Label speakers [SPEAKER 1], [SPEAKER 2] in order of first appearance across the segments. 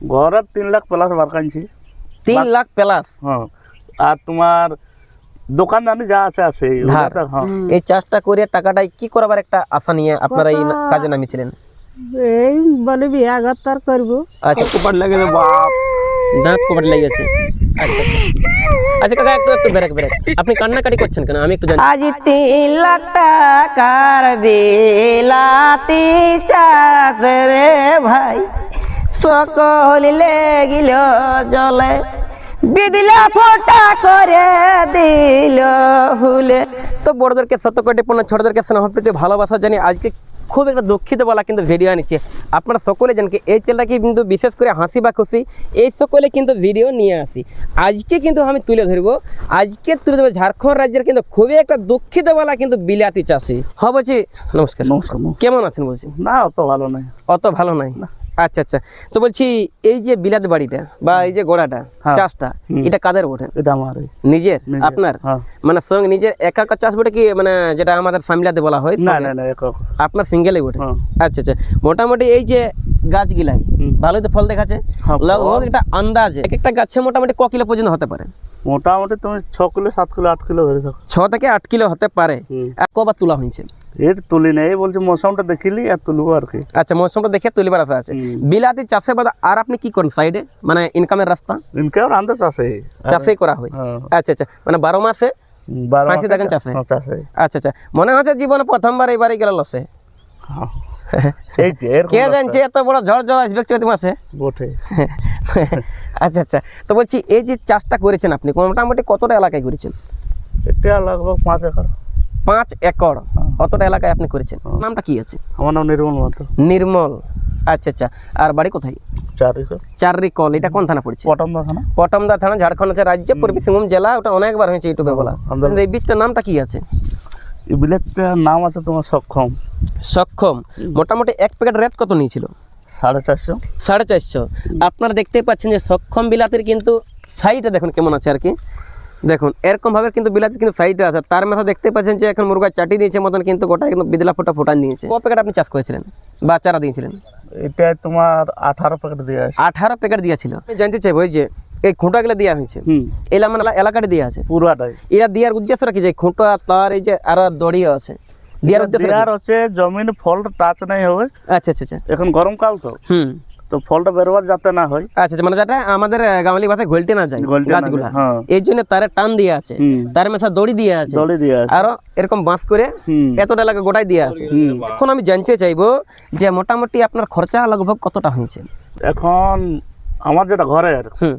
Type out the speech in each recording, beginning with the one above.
[SPEAKER 1] ঘরে তিন লাখ প্লাস বার কানছি
[SPEAKER 2] তিন লাখ প্লাস
[SPEAKER 1] হ্যাঁ আর তোমার দোকান জানি যা আছে আছে
[SPEAKER 2] ধার।
[SPEAKER 1] ওটাতে, হ্যাঁ।
[SPEAKER 2] এই চাষটা করে টাকাটাই কি করাবার একটা আশা নিয়ে আপনারা এই না- কাজে নামিয়েছিলেন
[SPEAKER 3] এই বলে বিয়া ঘর তার করব।
[SPEAKER 2] আচ্ছা।
[SPEAKER 1] কুপার লেগে বাপ।
[SPEAKER 2] দাঁত কপাট লেগেছে আচ্ছা আচ্ছা। আচ্ছা কাকা একটু একটু ব্রেক ব্রেক আপনি কান্নাকাটি করছেন কেন? আমি একটু জানি। আজ তিন লাখ টাকার বিলাতি চাষ রে ভাই। সকল লেগিল জলে বিদিলা ফোটা করে দিল হুলে। তো বড়দেরকে সত্য কোটি পূর্ণ ছোটদেরকে স্নেহপ্রীতি ভালোবাসা জানি আজকে খুব একটা দুঃখিত বলা কিন্তু ভিডিও আনিছে আপনারা সকলে জানেন কি এই চ্যানেলটাকে কিন্তু বিশেষ করে হাসি বা খুশি এই সকলে কিন্তু ভিডিও নিয়ে আসি। আজকে কিন্তু আমি তুলে ধরবো আজকে তুলে ধরবো ঝাড়খণ্ড রাজ্যের কিন্তু খুবই একটা দুঃখিত বলা কিন্তু বিলাতি চাষি। হ বলছি নমস্কার।
[SPEAKER 1] নমস্কার।
[SPEAKER 2] কেমন আছেন বলছি?
[SPEAKER 1] না অত ভালো নাই।
[SPEAKER 2] অত ভালো নাই? আচ্ছা আচ্ছা। তো বলছি এই যে বিলাত বাড়িটা বা এই যে গোড়াটা
[SPEAKER 1] হ্যাঁ।
[SPEAKER 2] চাষটা এটা কাদের বটে?
[SPEAKER 1] এটা আমার
[SPEAKER 2] নিজের? আপনার?
[SPEAKER 1] হ্যাঁ।
[SPEAKER 2] মানে সঙ্গে নিজের একা একা চাষ বটে কি মানে যেটা আমাদের সামিলাতে বলা হয়
[SPEAKER 1] না না না
[SPEAKER 2] আপনার সিঙ্গেলই বটে?
[SPEAKER 1] হ্যাঁ।
[SPEAKER 2] আচ্ছা আচ্ছা। মোটামুটি এই যে গাছগুলাই। ভালোই তো ফল দেখাচ্ছে।
[SPEAKER 1] হ্যাঁ,
[SPEAKER 2] লগভগ একটা আন্দাজে। এক একটা গাছে মোটামুটি ক কিলো পর্যন্ত হতে পারে?
[SPEAKER 1] মোটামুটি তুমি ছ কিলো সাত কিলো আট কিলো ধরে থাকো।
[SPEAKER 2] ছ থেকে আট কিলো হতে পারে। আর কবার তোলা হয়েছে।
[SPEAKER 1] এর তুলি নেই বলছি মৌসুমটা দেখিলি আর তুলবো আর কি।
[SPEAKER 2] আচ্ছা মৌসুমটা দেখে তুলিবার আশা আছে। বিলাতি চাষে বাদ আর আপনি কি করেন সাইডে? মানে ইনকামের রাস্তা?
[SPEAKER 1] ইনকে আর আন্দাজ আছে
[SPEAKER 2] চাষেই করা হয়।
[SPEAKER 1] হ্যাঁ।
[SPEAKER 2] আচ্ছা আচ্ছা। মানে বারো মাসে?
[SPEAKER 1] বারো মাসে
[SPEAKER 2] থাকেন চাষে?
[SPEAKER 1] হ্যাঁ, চাষে।
[SPEAKER 2] আচ্ছা আচ্ছা। মনে হচ্ছে জীবনে প্রথমবার এইবারই গেল লসে।
[SPEAKER 1] হ্যাঁ। এই
[SPEAKER 2] কে জানছে এত বড় ঝড় ঝড় আসবে চৈত মাসে
[SPEAKER 1] বটে।
[SPEAKER 2] আচ্ছা আচ্ছা। তো বলছি এই যে চাষটা করেছেন আপনি মোটামুটি কতটা এলাকায় করেছেন?
[SPEAKER 1] এটা লাগবে পাঁচ একর।
[SPEAKER 2] পাঁচ একর।
[SPEAKER 1] হ্যাঁ।
[SPEAKER 2] এলাকায় আপনি করেছেন? নামটা কি আছে?
[SPEAKER 1] আমার নাম নির্মল মাত্র
[SPEAKER 2] নির্মল। আচ্ছা আচ্ছা। আর বাড়ি কোথায়?
[SPEAKER 1] চার একর
[SPEAKER 2] কল এটা কোন থানা পড়ছে?
[SPEAKER 1] দেখানা
[SPEAKER 2] পটমদা থানা ঝাড়খণ্ড রাজ্য পূর্বী সিংভূম জেলা। ওটা অনেকবার হয়েছে ইউটিউবে বলা।
[SPEAKER 1] আমরা-
[SPEAKER 2] এই বীজটার নামটা কি আছে?
[SPEAKER 1] এই বিলেটটার নাম আছে তোমার সক্ষম।
[SPEAKER 2] সক্ষম। মোটামুটি এক প্যাকেট রেট কত নিয়েছিল?
[SPEAKER 1] সাড়ে চারশো।
[SPEAKER 2] সাড়ে চারশো। আপনারা দেখতেই পাচ্ছেন যে সক্ষম বিলাতির কিন্তু সাইডে দেখুন কেমন আছে আর কি। দেখুন এরকমভাবে কিন্তু বিলাতি কিন্তু সাইডে আছে। তার মাথা দেখতে পাচ্ছেন যে এখন মুরগা চাটি দিয়েছে মতন কিন্তু গোটা কিন্তু বিদলা ফোটা ফোটান দিয়েছে। ক প্যাকেট আপনি চাষ করেছিলেন? বা চারা দিয়েছিলেন?
[SPEAKER 1] এটা তোমার আঠারো প্যাকেট দিয়ে আছে।
[SPEAKER 2] আঠারো প্যাকেট দিয়েছিল আমি জানতে চাইব ওই যে এই খুঁটাগুলো দেওয়া হয়েছে। এলা মানে এলাকাটা দেওয়া আছে।
[SPEAKER 1] পুরাটাই।
[SPEAKER 2] এরা দেওয়ার উদ্দেশ্যটা কি? যে খুঁটা তার এই যে আরও দড়িও আছে। দেওয়ার উদ্দেশ্য
[SPEAKER 1] দেওয়ার হচ্ছে জমিন ফলটা টাচ নাই হবে।
[SPEAKER 2] আচ্ছা আচ্ছা আচ্ছা।
[SPEAKER 1] এখন গরমকাল তো।
[SPEAKER 2] হুম।
[SPEAKER 1] তো ফলটা বেরোবার যাতে না হয়।
[SPEAKER 2] আচ্ছা আচ্ছা মানে যেটা আমাদের গামালি ভাষায় গলতে না যায় গাছগুলা।
[SPEAKER 1] হ্যাঁ।
[SPEAKER 2] এই জন্য তারে টান দিয়ে আছে তার মেশা দড়ি দিয়ে আছে
[SPEAKER 1] দড়ি দিয়ে আছে।
[SPEAKER 2] আরও এরকম বাঁশ করে এতটা এলাকা গোটাই দিয়ে আছে। এখন আমি জানতে চাইব যে মোটামুটি আপনার খরচা লগভগ কতটা হয়েছে?
[SPEAKER 1] এখন আমার যেটা ঘরের
[SPEAKER 2] হুম।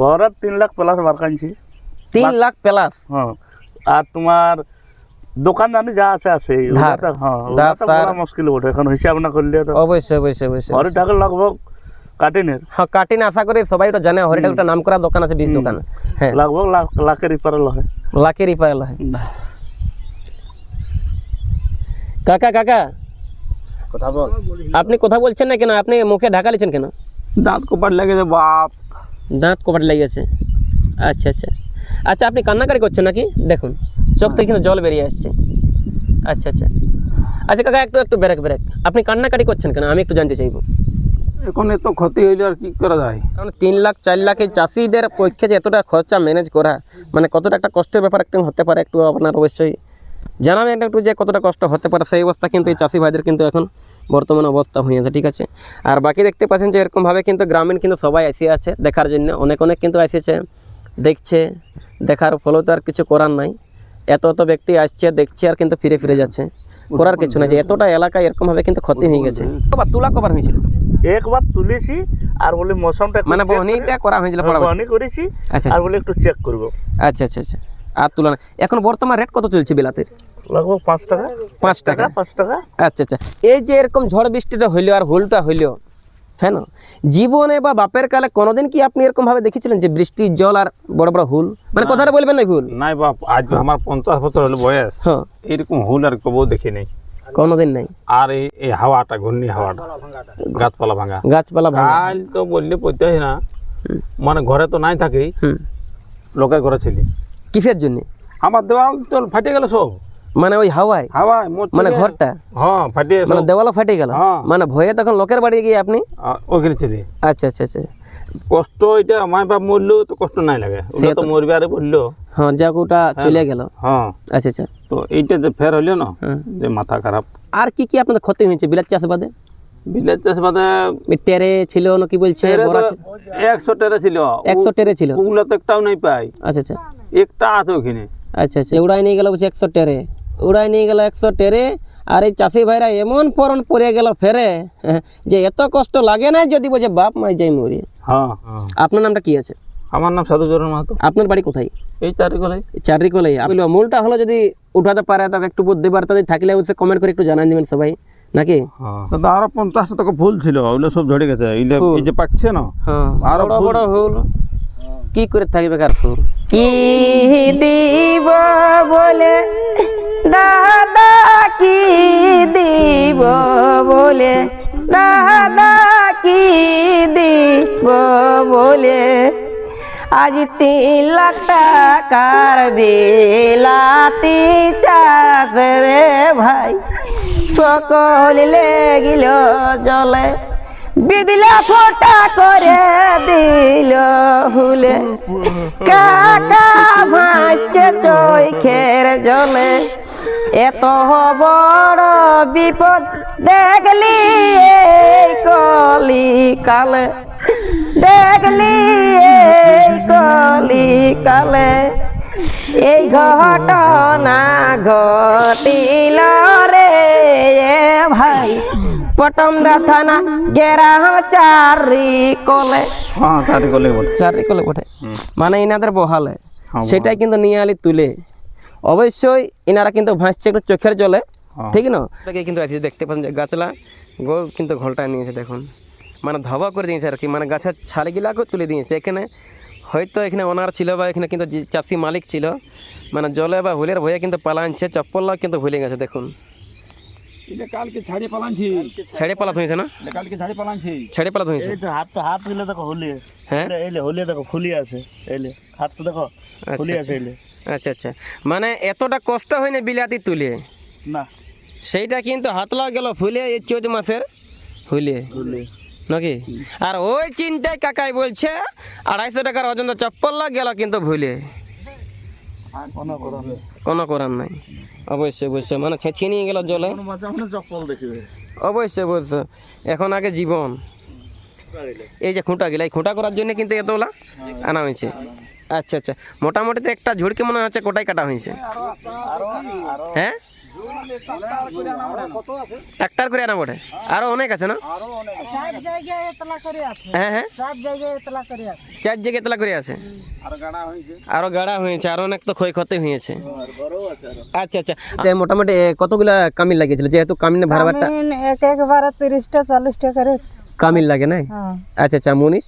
[SPEAKER 1] ঘরের তিন লাখ প্লাস বার কানছি
[SPEAKER 2] তিন লাখ প্লাস?
[SPEAKER 1] হ্যাঁ। আর তোমার দোকান জানি যা আছে আছে
[SPEAKER 2] ধার।
[SPEAKER 1] ওটাতে, হ্যাঁ
[SPEAKER 2] ধার,
[SPEAKER 1] ওটাতে
[SPEAKER 2] সার।
[SPEAKER 1] বড় মুশকিল ওঠে এখন হিসাব না করলে তো।
[SPEAKER 2] অবশ্যই অবশ্যই অবশ্যই
[SPEAKER 1] ঘরে টাকা লগভগ কাটিনের।
[SPEAKER 2] হ্যাঁ কাটিন আশা করি সবাই ওটা জানে হরিটা একটা নাম করা দোকান আছে বীজ দোকান। হ্যাঁ।
[SPEAKER 1] লগভগ লাখ লাখের ইপারে লহে।
[SPEAKER 2] লাখের ইপারে হয় কাকা কাকা।
[SPEAKER 1] কথা বল।
[SPEAKER 2] আপনি কথা বলছেন না কেন? আপনি মুখে ঢাকা লিছেন কেন?
[SPEAKER 1] দাঁত কোপার লেগেছে বাপ।
[SPEAKER 2] দাঁত কপাট লেগেছে। আচ্ছা আচ্ছা। আচ্ছা আপনি কান্নাকাটি করছেন নাকি? দেখুন। চোখ থেকে কিন্তু জল বেরিয়ে আসছে। আচ্ছা আচ্ছা। আচ্ছা কাকা একটু একটু ব্রেক ব্রেক আপনি কান্নাকাটি করছেন কেন? আমি একটু জানতে চাইব।
[SPEAKER 4] এখন এত ক্ষতি হইলে আর কি করা যায়?
[SPEAKER 2] কারণ তিন লাখ চার লাখের চাষিদের পক্ষে যে এতটা খরচা ম্যানেজ করা মানে কতটা একটা কষ্টের ব্যাপার একটু হতে পারে একটু আপনার অবশ্যই জানাবেন একটু যে কতটা কষ্ট হতে পারে। সেই অবস্থা কিন্তু এই চাষি ভাইদের কিন্তু এখন বর্তমান অবস্থা হয়ে আছে ঠিক আছে? আর বাকি দেখতে পাচ্ছেন যে এরকমভাবে কিন্তু গ্রামীণ কিন্তু সবাই এসে আছে দেখার জন্য। অনেক অনেক কিন্তু এসেছে দেখছে দেখার ফলেও তো আর কিছু করার নাই। এত এত ব্যক্তি আসছে দেখছে আর কিন্তু ফিরে ফিরে যাচ্ছে। করার কিছু না যে এতটা এলাকায় এরকমভাবে কিন্তু ক্ষতি হয়ে গেছে। কবার তুলা কবার হয়েছিল?
[SPEAKER 1] একবার তুলেছি আর বলি মৌসুমটা
[SPEAKER 2] মানে বহনিটা করা হয়েছিল
[SPEAKER 1] হ্যাঁ,
[SPEAKER 2] পড়া
[SPEAKER 1] বহনি করেছি
[SPEAKER 2] আচ্ছা
[SPEAKER 1] আর বলি একটু চেক করব।
[SPEAKER 2] আচ্ছা আচ্ছা আচ্ছা। আর তুলনা এখন বর্তমান রেট কত চলছে বিলাতের?
[SPEAKER 1] লগভগ পাঁচ টাকা।
[SPEAKER 2] পাঁচ টাকা?
[SPEAKER 1] টাকা পাঁচ টাকা।
[SPEAKER 2] আচ্ছা আচ্ছা। এই যে এরকম ঝড় বৃষ্টিটা হইল আর হুলটা হইল হ্যাঁ না? জীবনে বা বাপের কালে কোনোদিন কি আপনি এরকম ভাবে দেখেছিলেন যে বৃষ্টির জল আর বড় বড় হুল? মানে কথাটা বলবেন না ভুল?
[SPEAKER 4] নাই বাপ আজ আমার পঞ্চাশ বছর হলো বয়স।
[SPEAKER 2] হ্যাঁ।
[SPEAKER 4] এইরকম হুল আর কবও দেখি নেই।
[SPEAKER 2] কোনোদিন নাই?
[SPEAKER 4] আর এই এই হাওয়াটা ঘূর্ণি হাওয়াটা গাছপালা ভাঙা।
[SPEAKER 2] গাছপালা ভাঙা।
[SPEAKER 4] কাল তো বললে পড়তে না। মানে ঘরে তো নাই থাকি। লোকের ঘরে ছিলি।
[SPEAKER 2] কিসের জন্য?
[SPEAKER 4] আমার দেওয়াল তো ফাটে গেল সব।
[SPEAKER 2] মানে ওই হাওয়ায়?
[SPEAKER 4] হাওয়ায়
[SPEAKER 2] মানে ঘরটা?
[SPEAKER 4] হ্যাঁ ফাটিয়ে
[SPEAKER 2] মানে দেওয়ালও ফাটে গেল?
[SPEAKER 4] হ্যাঁ।
[SPEAKER 2] মানে ভয়ে তখন লোকের বাড়ি গিয়ে আপনি?
[SPEAKER 4] ওখানে ছেড়ে
[SPEAKER 2] আচ্ছা আচ্ছা আচ্ছা।
[SPEAKER 4] কষ্ট এটা মাই বাপ মরলেও তো কষ্ট নাই লাগে। ওটা তো মরবে আরে বলল।
[SPEAKER 2] হ্যাঁ যাক ওটা চলে গেল।
[SPEAKER 4] হ্যাঁ।
[SPEAKER 2] আচ্ছা আচ্ছা।
[SPEAKER 4] তো এইটা যে ফের হইল না
[SPEAKER 2] হ্যাঁ।
[SPEAKER 4] যে মাথা খারাপ।
[SPEAKER 2] আর কি কি আপনাদের ক্ষতি হয়েছে বিলাত চাষবাদে?
[SPEAKER 4] বিলেজ চাষ বাদে
[SPEAKER 2] টেরে ছিল না কি বলছে
[SPEAKER 4] একশো টেরা ছিল।
[SPEAKER 2] একশো টেরে ছিল?
[SPEAKER 4] ওগুলো তো একটাও নাই পাই
[SPEAKER 2] আচ্ছা আচ্ছা।
[SPEAKER 4] একটা আছে ওখানে।
[SPEAKER 2] আচ্ছা আচ্ছা। উড়াই নিয়ে গেল বলছে একশো টেরে। উড়াই নিয়ে গেল একশো টেরে আর এই চাষি ভাইরা এমন পরন পরে গেল ফেরে যে এত কষ্ট লাগে না যদি বলছে বাপ মাই যাই মরি।
[SPEAKER 4] হ্যাঁ।
[SPEAKER 2] আপনার নামটা কি আছে?
[SPEAKER 4] আমার নাম সাধুচরণ মাহাতো।
[SPEAKER 2] আপনার বাড়ি কোথায়?
[SPEAKER 4] এই চারি গলাই
[SPEAKER 2] চারি কলাই বলব মূলটা হলো যদি উঠাতে পারে তো একটু বুদ্ধি বার্তা যদি থাকলে অবশ্যই কমেন্ট করে একটু জানান দিবেন সবাই নাকি?
[SPEAKER 4] দাদা আরও পঞ্চাশটা টাকা ভুল ছিল ওগুলো সব ঝরে গেছে। এই যে পাকছে না
[SPEAKER 2] হ্যাঁ।
[SPEAKER 4] আরও
[SPEAKER 2] বড় বড় হুল কি করে থাকবে কার ফুল
[SPEAKER 5] কি দিব বলে? দাদা, কি দিব বলে? দাদা, কি দিব বলে? আজ তিন লাখ টাকার বিলাতি চাষ রে ভাই। সকল লেগিল জলে। বিদিলা ফোটা করে দিল হুলে। কাকা ভাসছে চৈখের জলে। এত বড় বিপদ দেখলি এই কলি কালে দেখলি এই কলি কালে এই ঘটনা ঘটিল রে ভাই। পটমদা থানা গেরাম চারি কলে।
[SPEAKER 4] হ্যাঁ চারি বলে
[SPEAKER 2] চারি কলে বটে। মানে ইনাদের বহালে। সেটাই কিন্তু নিয়ে আলি তুলে। অবশ্যই ইনারা কিন্তু ভাসছে একটু চোখের জলে। ঠিক না? কিন্তু আছে দেখতে পাচ্ছেন যে গাছলা গোল কিন্তু ঘোলটা নিয়েছে দেখুন। মানে ধবা করে দিয়েছে আর কি। মানে গাছের ছালগিলাকেও তুলে দিয়েছে। এখানে হয়তো এখানে ওনার ছিল বা এখানে কিন্তু চাষি মালিক ছিল। মানে জলে বা হুলের ভয়ে কিন্তু পালানছে চপ্পলও কিন্তু ভুলে গেছে দেখুন।
[SPEAKER 4] এটা কালকে পালানছি।
[SPEAKER 2] ছেড়ে পালাত হয়েছে না?
[SPEAKER 4] এটা কালকে ছাড়িয়ে পালানছি।
[SPEAKER 2] ছেড়ে পালাত হয়েছে?
[SPEAKER 6] এই তো হাত তো হাতগুলো দেখো হলি
[SPEAKER 2] হ্যাঁ?
[SPEAKER 6] এলে হলি দেখো ফুলি আছে এলে। হাত তো দেখো ফুলি আছে এলে।
[SPEAKER 2] আচ্ছা আচ্ছা। মানে এতটা কষ্ট হয়নি বিলাতি তুলে?
[SPEAKER 6] না।
[SPEAKER 2] সেইটা কিন্তু হাতলা গেল ফুলে এই চৌদ্দ মাসের হুলে
[SPEAKER 6] ফুলি
[SPEAKER 2] নাকি? আর ওই চিন্তায় কাকাই বলছে আড়াইশো টাকার অজন্ত চপ্পল গেল কিন্তু ভুলে।
[SPEAKER 6] কোনো
[SPEAKER 2] করার নাই। অবশ্যই অবশ্যই। মানে ছেঁচিয়ে নিয়ে গেল জলে। অবশ্যই অবশ্যই। এখন আগে জীবন। এই যে খুঁটা গেলে এই খুঁটা করার জন্য কিন্তু এতগুলা আনা হয়েছে। আচ্ছা আচ্ছা। মোটামুটি তো একটা ঝুড়কে মনে হচ্ছে কোটাই কাটা হয়েছে। হ্যাঁ? ট্রাক্টার করে আনা বটে? আরও অনেক আছে না?
[SPEAKER 3] চার জায়গায় এতলা করে আছে
[SPEAKER 2] হ্যাঁ হ্যাঁ।
[SPEAKER 3] চার জায়গায় এতলা করে আছে।
[SPEAKER 2] চার জায়গায় এতলা করে আছে আরও গাড়া হয়েছে আরও অনেক তো ক্ষয়ক্ষতি হয়েছে। আচ্ছা আচ্ছা। মোটামুটি কতগুলা কামিল লাগিয়েছিল? যেহেতু
[SPEAKER 3] কামিন এক একবারে তিরিশটা চল্লিশটা করে।
[SPEAKER 2] কামিল লাগে না
[SPEAKER 3] হ্যাঁ।
[SPEAKER 2] আচ্ছা আচ্ছা। মনীষ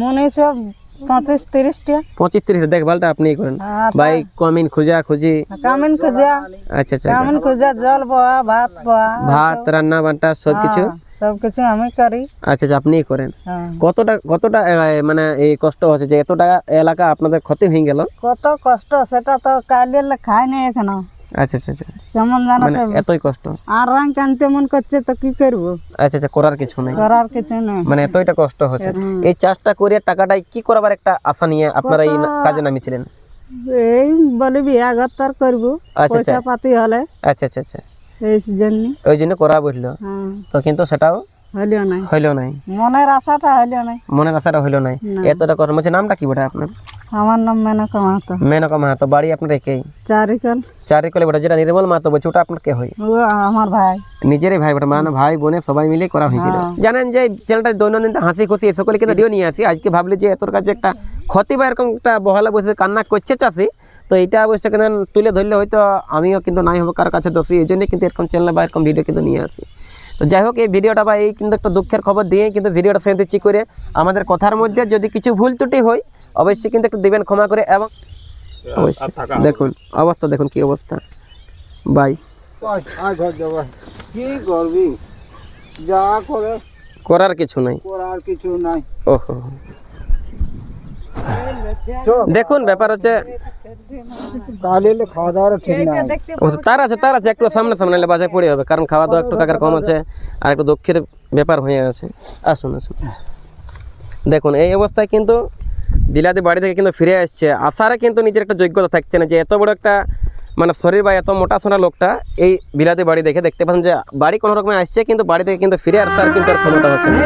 [SPEAKER 3] মনে সব পঁচিশ তিরিশটা
[SPEAKER 2] পঁচিশ তিরিশ দেখভালটা আপনিই করেন।
[SPEAKER 3] হ্যাঁ,
[SPEAKER 2] ভাই কামিন খোঁজা খুঁজি।
[SPEAKER 3] কামিন খুঁজা।
[SPEAKER 2] আচ্ছা আচ্ছা।
[SPEAKER 3] কামিন খুঁজা জল বোয়া ভাত বোয়া
[SPEAKER 2] ভাত রান্না বান্টা সব কিছু?
[SPEAKER 3] সব কিছু আমি করি।
[SPEAKER 2] আচ্ছা আচ্ছা আপনিই করেন।
[SPEAKER 3] হ্যাঁ।
[SPEAKER 2] কতটা কতটা মানে এই কষ্ট হচ্ছে যে এতটা এলাকা আপনাদের ক্ষতি হয়ে গেল?
[SPEAKER 3] কত কষ্ট সেটা তো কালিয়ে খাই নাই এখনও।
[SPEAKER 2] আচ্ছা আচ্ছা আচ্ছা।
[SPEAKER 3] কেমন
[SPEAKER 2] মানে এতই কষ্ট?
[SPEAKER 3] আর রঙ আনতে মন করছে তো কি করব?
[SPEAKER 2] আচ্ছা আচ্ছা করার কিছু নেই।
[SPEAKER 3] করার কিছু নেই।
[SPEAKER 2] মানে এতইটা কষ্ট হচ্ছে। এই চাষটা করে টাকাটাই কি করাবার একটা আশা নিয়ে আপনারা এই কাজে নামিয়েছিলেন
[SPEAKER 3] এই বলে বিয়া ঘর তোর করব পয়সা পাতি হলে।
[SPEAKER 2] আচ্ছা আচ্ছা আচ্ছা।
[SPEAKER 3] এই জন্য।
[SPEAKER 2] ওই জন্য করা বুঝলো।
[SPEAKER 3] হ্যাঁ।
[SPEAKER 2] তো কিন্তু সেটাও
[SPEAKER 3] নাই।
[SPEAKER 2] হইল নাই।
[SPEAKER 3] মনের আশাটা হইলেও নাই।
[SPEAKER 2] মনের আশাটা হইল নাই। এতটা কষ্ট হচ্ছে নামটা কি বটে আপনার?
[SPEAKER 3] আমার নাম মেনকা মাহাতো।
[SPEAKER 2] মেনকা মাহাতো বাড়ি আপনার একেই?
[SPEAKER 3] চারিকল।
[SPEAKER 2] চারিকলে বটে যেটা নির্মল মাহাতো বলছে ওটা আপনার কে হয়?
[SPEAKER 3] ও আমার ভাই।
[SPEAKER 2] নিজেরই ভাই বটে মানে ভাই বোনে সবাই মিলে করা হয়েছিল। জানেন যে চ্যানেলটা দৈনন্দিন হাসি খুশি সকলে কিন্তু নিয়ে আসি। আজকে ভাবলি যে এতর কাছে একটা ক্ষতি বা এরকম একটা বহালে বসে কান্না করছে চাষি তো এটা অবশ্য কিন্তু তুলে ধরলে হয়তো আমিও কিন্তু নাই হব কার কাছে দোষী এই জন্যই কিন্তু এরকম চ্যানেল বা এরকম ভিডিও কিন্তু নিয়ে আসি। তো যাই হোক এই ভিডিওটা বা এই কিন্তু একটা দুঃখের খবর দিয়ে কিন্তু ভিডিওটা সেন্ড দিচ্ছি করে আমাদের কথার মধ্যে যদি কিছু ভুল ত্রুটি হয় অবশ্যই কিন্তু একটু দেবেন ক্ষমা করে এবং অবশ্যই দেখুন অবস্থা দেখুন কি অবস্থা। বাই।
[SPEAKER 6] কি করবি? যা করে
[SPEAKER 2] করার কিছু নাই।
[SPEAKER 6] করার কিছু নাই।
[SPEAKER 2] ওহো। দেখুন ব্যাপার হচ্ছে অবশ্য তার আছে তার আছে একটু সামনে সামনে এলে বাজায় পড়ে হবে কারণ খাওয়া দাওয়া একটু কাকার কম আছে আর একটু দক্ষিণের ব্যাপার হয়ে আছে। আসুন আসুন। দেখুন এই অবস্থায় কিন্তু বিলাতি বাড়ি থেকে কিন্তু ফিরে আসছে। আসারে কিন্তু নিজের একটা যোগ্যতা থাকছে না যে এত বড় একটা মানে শরীর বা এত মোটা সোনা লোকটা এই বিলাতি বাড়ি দেখে দেখতে পাচ্ছেন যে বাড়ি কোনো রকমে আসছে কিন্তু বাড়ি থেকে কিন্তু ফিরে আসার কিন্তু আর ক্ষমতা হচ্ছে না।